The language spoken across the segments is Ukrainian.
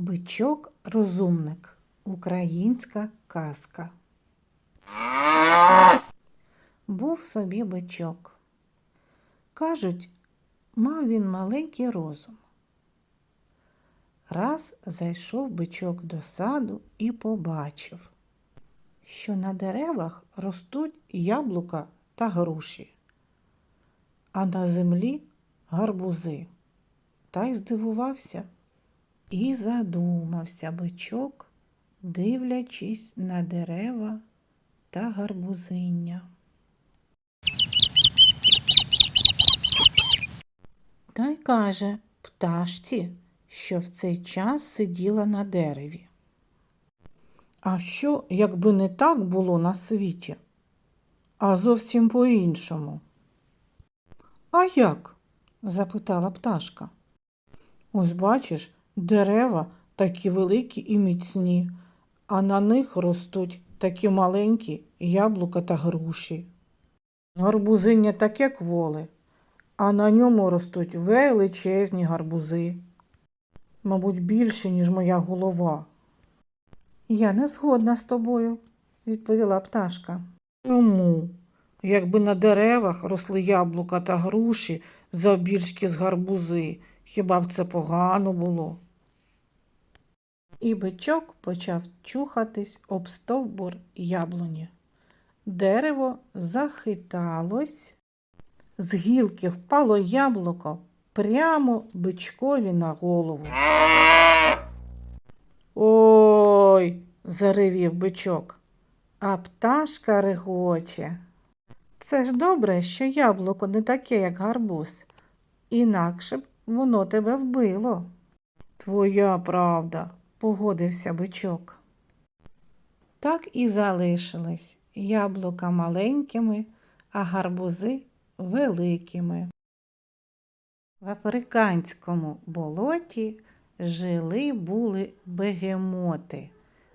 Бичок розумник. Українська казка. Був собі бичок. Кажуть, мав він маленький розум. Раз зайшов бичок до саду і побачив, що на деревах ростуть яблука та груші, а на землі гарбузи. Та й здивувався. І задумався бичок, дивлячись на дерева та гарбузиння. Та й каже пташці, що в цей час сиділа на дереві. А що, якби не так було на світі, а зовсім по-іншому? А як? запитала пташка. Ось бачиш, дерева такі великі і міцні, а на них ростуть такі маленькі яблука та груші. Гарбузиння таке кволе, а на ньому ростуть величезні гарбузи. Мабуть, більше, ніж моя голова. Я не згодна з тобою, відповіла пташка. Чому? Якби на деревах росли яблука та груші завбільшки з гарбузи, хіба б це погано було? І бичок почав чухатись об стовбур яблуні. Дерево захиталось, з гілки впало яблуко прямо бичкові на голову. Ой, заревів бичок, а пташка регоче. Це ж добре, що яблуко не таке, як гарбуз, інакше б воно тебе вбило. Твоя правда, погодився бичок. Так і залишились яблука маленькими, а гарбузи великими. В африканському болоті жили були бегемоти.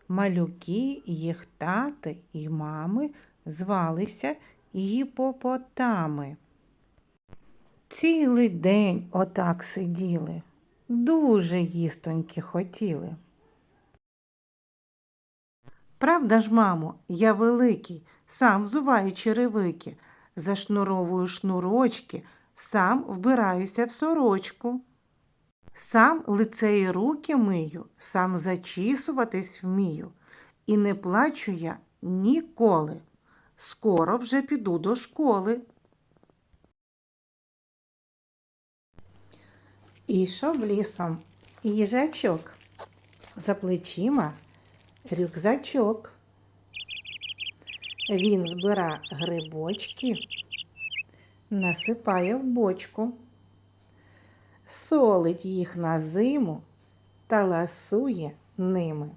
Малюки, їх тати і мами звалися гіпопотами. Цілий день отак сиділи, дуже їстоньки хотіли. Правда ж, мамо, я великий, сам взуваю черевики, зашнуровую шнурочки, сам вбираюся в сорочку. Сам лице і руки мию, сам зачісуватись вмію, і не плачу я ніколи. Скоро вже піду до школи. Ішов лісом їжачок, за плечима рюкзачок. Він збира грибочки, насипає в бочку, солить їх на зиму та ласує ними.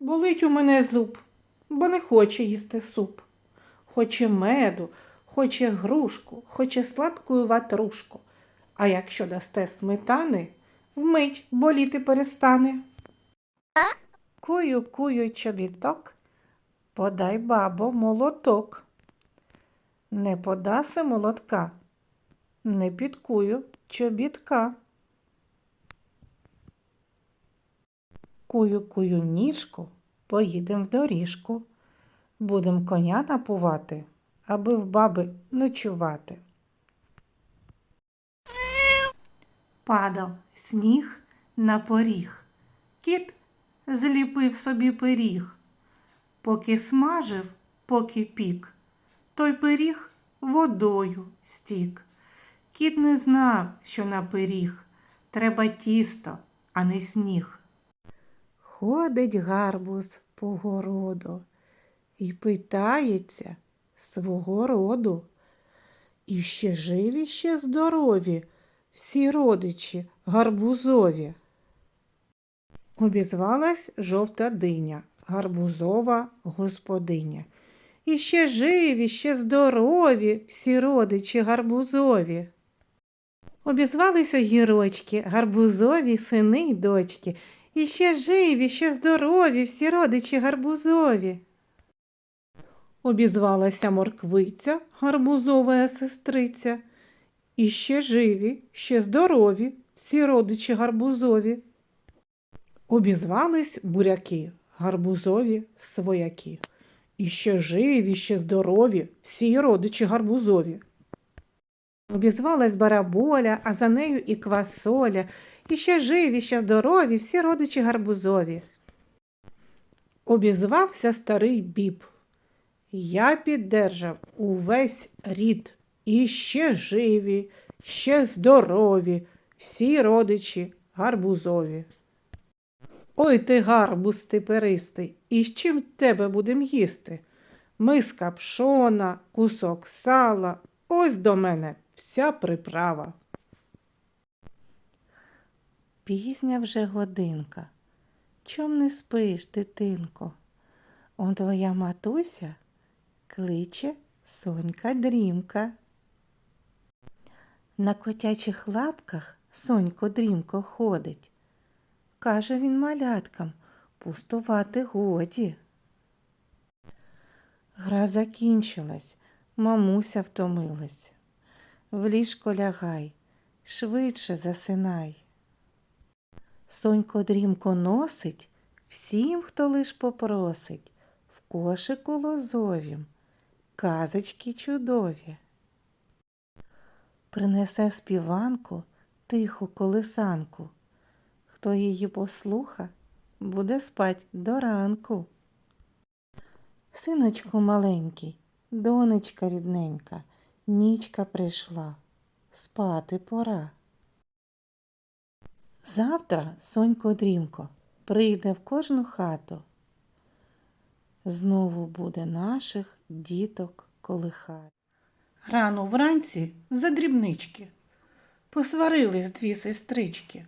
Болить у мене зуб, бо не хоче їсти суп. Хоче меду, хоче грушку, хоче сладкую ватрушку. А якщо дасте сметани, вмить боліти перестане. Кую, кую чобіток, подай бабо молоток. Не подаси молотка, не підкую чобітка. Кую, кую ніжку, поїдем в доріжку. Будем коня напувати, аби в баби ночувати. Падав сніг на поріг. Кіт зліпив собі пиріг. Поки смажив, поки пік, той пиріг водою стік. Кіт не знав, що на пиріг треба тісто, а не сніг. Ходить гарбуз по городу і питається свого роду. І ще живі, ще здорові, всі родичі гарбузові. Обізвалась жовта диня, гарбузова господиня. І ще живі, ще здорові, всі родичі гарбузові. Обізвались огірочки, гарбузові сини й дочки. І ще живі, ще здорові, всі родичі гарбузові. Обізвалася морквиця, гарбузова сестриця. І ще живі, ще здорові, всі родичі гарбузові. Обізвались буряки, гарбузові свояки. І ще живі, ще здорові, всі родичі гарбузові. Обізвалась бараболя, а за нею і квасоля, і ще живі, ще здорові, всі родичі гарбузові. Обізвався старий біб. Я піддержав увесь рід, і ще живі, ще здорові, всі родичі гарбузові. Ой ти, гарбуз теперистий, і з чим тебе будем їсти? Миска пшона, кусок сала, ось до мене вся приправа. Пізня вже годинка. Чом не спиш, дитинко? Он твоя матуся кличе сонька дрімка. На котячих лапках сонько дрімко ходить. Каже він маляткам, пустувати годі. Гра закінчилась, мамуся втомилась. В ліжко лягай, швидше засинай. Сонько дрімко носить всім, хто лиш попросить, в кошику лозовім, казочки чудові. Принесе співанку тиху колисанку. Хто її послуха, буде спать до ранку. Синочку маленький, донечка рідненька, нічка прийшла, спати пора. Завтра, сонько дрімко, прийде в кожну хату. Знову буде наших діток колихати. Рано вранці за дрібнички. Посварились дві сестрички.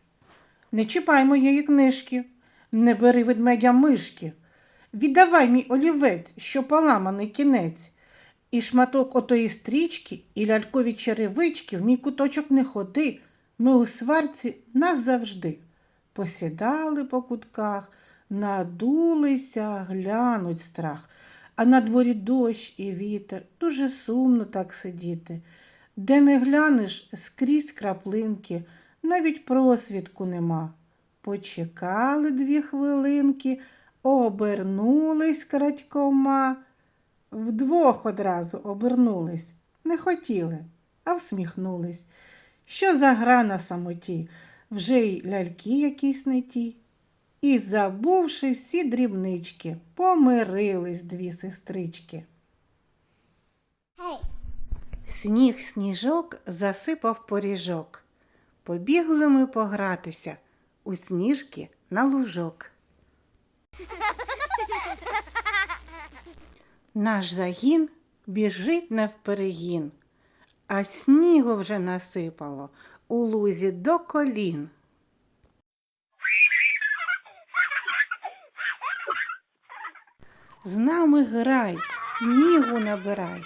Не чіпай моєї книжки, не бери ведмедя мишки. Віддавай мій олівець, що поламаний кінець. І шматок отої стрічки, і лялькові черевички в мій куточок не ходи. Ми у сварці назавжди. Посідали по кутках, надулися, глянуть страх. А на дворі дощ і вітер, дуже сумно так сидіти. Де не глянеш скрізь краплинки, навіть просвідку нема. Почекали дві хвилинки, обернулись крадькома. Вдвох одразу обернулись, не хотіли, а всміхнулись. Що за гра на самоті, вже й ляльки якісь не ті. І, забувши всі дрібнички, помирились дві сестрички. Сніг сніжок засипав поріжок. Побігли ми погратися у сніжки на лужок. Наш загін біжить навперегін, а снігу вже насипало у лузі до колін. З нами грай, снігу набирай.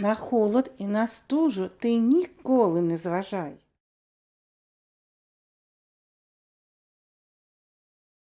На холод і на стужу ти ніколи не зважай.